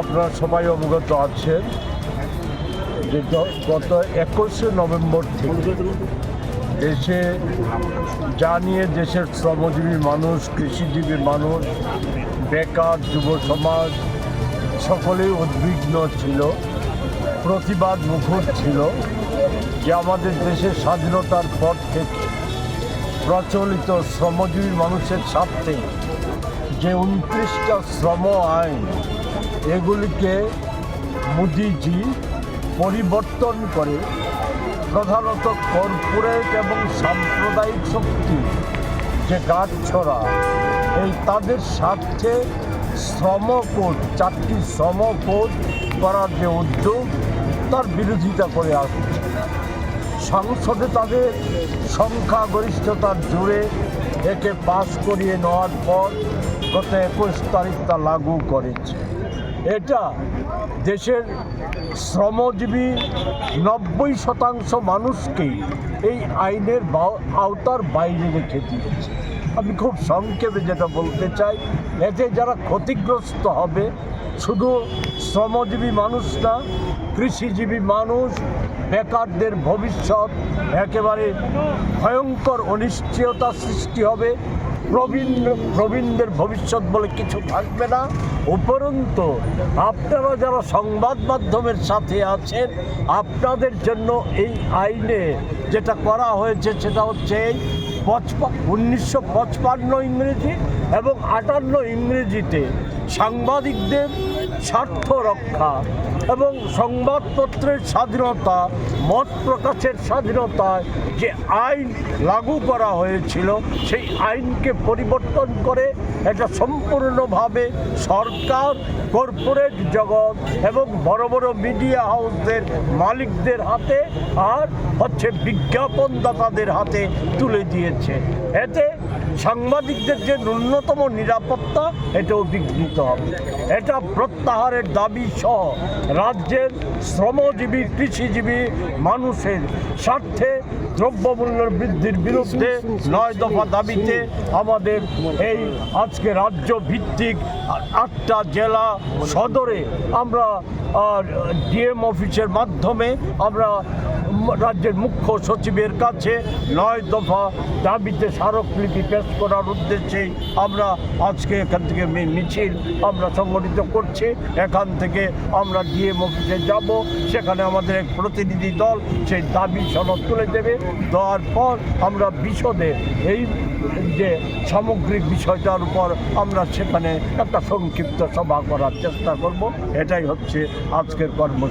আপনারা সবাই অবগত আছেন যে গত একুশে নভেম্বর থেকে দেশে যা নিয়ে দেশের শ্রমজীবী মানুষ, কৃষিজীবী মানুষ, বেকার যুব সমাজ সকলেই উদ্বিগ্ন ছিল, প্রতিবাদ মুখর ছিল যে আমাদের দেশের স্বাধীনতার পর থেকে প্রচলিত শ্রমজীবী মানুষের স্বার্থে যে উনত্রিশটা শ্রম আইন এগুলিকে মোদিজি পরিবর্তন করে প্রধানত কর্পোরেট এবং সাম্প্রদায়িক শক্তি, যে গাছ ছড়া, এই তাদের স্বার্থে শ্রম কোড চারটি শ্রম কোড করার যে উদ্যোগ, তার বিরোধিতা করে আসছে। সংসদে তাদের সংখ্যাগরিষ্ঠতার জুড়ে একে পাশ করিয়ে নেওয়ার পর গত একুশ তারিখ তা লাগু করেছে। এটা দেশের শ্রমজীবী নব্বই শতাংশ মানুষকেই এই আইনের আওতার বাইরে রেখে দিয়েছে। আমি খুব সংক্ষেপে যেটা বলতে চাই, এতে যারা ক্ষতিগ্রস্ত হবে, শুধু শ্রমজীবী মানুষ না, কৃষিজীবী মানুষ, বেকারদের ভবিষ্যৎ, একেবারে ভয়ঙ্কর অনিশ্চয়তা সৃষ্টি হবে। প্রবীণ প্রবীণদের ভবিষ্যৎ বলে কিছু থাকবে না। উপরন্ত, আপনারা যারা সংবাদ মাধ্যমের সাথে আছেন, আপনাদের জন্য এই আইনে যেটা করা হয়েছে সেটা হচ্ছে উনিশশো পঁচপান্ন ইংরেজি এবং আটান্ন ইংরেজিতে সাংবাদিকদের স্বার্থ রক্ষা এবং সংবাদপত্রের স্বাধীনতা, মত প্রকাশের স্বাধীনতায় যে আইন লাগু করা হয়েছিল, সেই আইনকে পরিবর্তন করে এটা সম্পূর্ণভাবে সরকার, কর্পোরেট জগৎ এবং বড় বড় মিডিয়া হাউসদের মালিকদের হাতে আর হচ্ছে বিজ্ঞাপনদাতাদের হাতে তুলে দিয়েছে। এতে সাংবাদিকদের যে ন্যূনতম নিরাপত্তা, এটাও বিঘ্নিত হবে। এটা প্রত্যাহারের দাবি সহ রাজ্যের শ্রমজীবী, কৃষিজীবী মানুষের স্বার্থে দ্রব্যমূল্য বৃদ্ধির বিরুদ্ধে নয় দফা দাবিতে আমাদের এই আজকে রাজ্য ভিত্তিক আটটা জেলা সদরে আমরা ডিএম অফিসের মাধ্যমে আমরা রাজ্যের মুখ্য সচিবের কাছে নয় দফা দাবিতে স্মারকলিপি পেশ করার উদ্দেশ্যেই আমরা আজকে এখান থেকে মিছিল আমরা সংগঠিত করছি। এখান থেকে আমরা ডিএম অফিসে যাব। সেখানে আমাদের এক প্রতিনিধি দল সেই দাবি সনদ তুলে দেবে। দেওয়ার পর আমরা বিশদে এই যে সামগ্রিক বিষয়টার উপর আমরা সেখানে একটা সংক্ষিপ্ত সভা করার চেষ্টা করব। এটাই হচ্ছে আজকের কর্ম